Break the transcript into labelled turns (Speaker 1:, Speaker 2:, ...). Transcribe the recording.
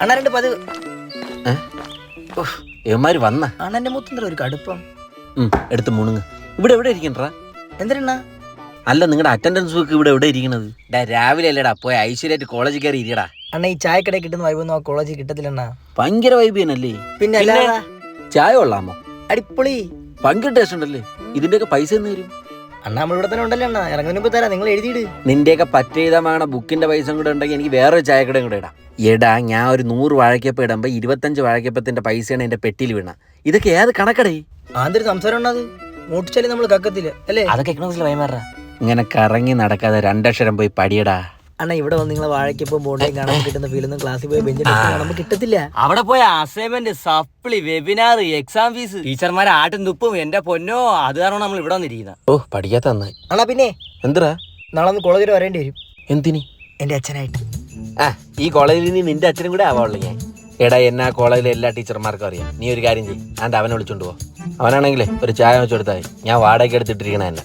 Speaker 1: അണ്ണാ രണ്ട് പതിവ്
Speaker 2: ഇവന്മാര് വന്ന.
Speaker 1: അണ്ണന്റെ മുത്തന്തര ഒരു കടുപ്പം.
Speaker 2: എടുത്ത് മുണുങ്ങ്. ഇവിടെ എവിടെ ഇരിക്കണ്ടാ
Speaker 1: എന്തിനാ?
Speaker 2: അല്ല നിങ്ങളുടെ അറ്റൻഡൻസ് ബുക്ക് ഇവിടെ എവിടെ ഇരിക്കണത്? ഡാ രാവിലെ അല്ലേടാ പോയി ഐശ്വര്യമായിട്ട് കോളേജിൽ കയറി ഇരിക്കടാ
Speaker 1: അണ്ണ ഈ ചായക്കടയിൽ കിട്ടുന്ന വൈബൊന്നും ആ കോളേജിൽ കിട്ടത്തില്ല അണ്ണാ
Speaker 2: ഭയങ്കര വൈബ് തന്നെയല്ലേ?
Speaker 1: പിന്നെ
Speaker 2: ചായ കൊള്ളാമോ?
Speaker 1: അടിപൊളി.
Speaker 2: ഭയങ്കര ടേസ്റ്റ് ഉണ്ടല്ലേ? ഇതിന്റെയൊക്കെ പൈസ എന്ന് തരും
Speaker 1: അണ്ണാ നമ്മൾ ഇവിടെ തന്നെ ഉണ്ടല്ലോ അണ്ണാ? ഇറങ്ങുന്നതിന് മുമ്പ് തരാം നിങ്ങൾ എഴുതിയിട്.
Speaker 2: നിന്റെയൊക്കെ പറ്റേതമാണ് വാങ്ങണ ബുക്കിന്റെ പൈസ കൂടെ ഉണ്ടെങ്കിൽ എനിക്ക് വേറൊരു ചായക്കടയും കൂടെ ഇടാം. എടാ ഞാൻ ഒരു നൂറ് വാഴക്കപ്പം ഇടുമ്പോ ഇരുപത്തഞ്ച് വാഴക്കപ്പത്തിന്റെ പൈസയാണ് എന്റെ പെട്ടിയിൽ വീണ ഇതൊക്കെ ഏത് കണക്കടേ?
Speaker 1: ആന്തൊരു സംസാരം ഉണ്ടത്? മൂട്ടിച്ചാലും നമ്മൾ കക്കത്തില്ല അല്ലേ?
Speaker 2: അതൊക്കെ എക്കണോസിൽ വൈമാറാ ഇങ്ങനെ കറങ്ങി നടക്കാതെ രണ്ടക്ഷരം പോയി പടിയടാ.
Speaker 1: അണ്ണാ ഇവിടെ വന്ന് നിങ്ങളെ വാഴയ്ക്കൊപ്പം ബോണ്ടയും കാണാൻ കിട്ടുന്ന ഫീലൊന്നും ക്ലാസ്സിൽ പോയി ബെഞ്ചിൽ നമുക്ക് കിട്ടത്തില്ല.
Speaker 3: അവിടെ പോയ assignment supply webinar exam fees ടീച്ചർമാരെ ആട്ടും തുപ്പും. എന്റെ പൊന്നോ അത് കാരണം നമ്മൾ ഇവിടെ വന്നിരിക്കുന്നത്
Speaker 2: ഓ പഠിക്കാത്ത നന്നായി
Speaker 1: അണ്ണാ പിന്നെ?
Speaker 2: എന്തറാ
Speaker 1: നാളെ ഒന്ന് കോളേജിൽ വരേണ്ടി വരും.
Speaker 2: എന്തിനി?
Speaker 1: എന്റെ അച്ഛനായിട്ട്.
Speaker 2: ആ ഈ കോളേജിൽ നിന്ന് നിന്റെ അച്ഛനും കൂടെ ആവാവുള്ളൂ ഞാൻ. എടാ എന്നാ കോളേജിലെ എല്ലാ ടീച്ചർമാർക്കും അറിയാം. നീ ഒരു കാര്യം ചെയ്യും. ആണ്ട് അവനെ വിളിച്ചോണ്ട് പോ അവനാണെങ്കിലേ ഒരു ചായ വെച്ചെടുത്താൽ ഞാൻ വാടകയ്ക്ക് എടുത്തിട്ടിരിക്കണ എന്നെ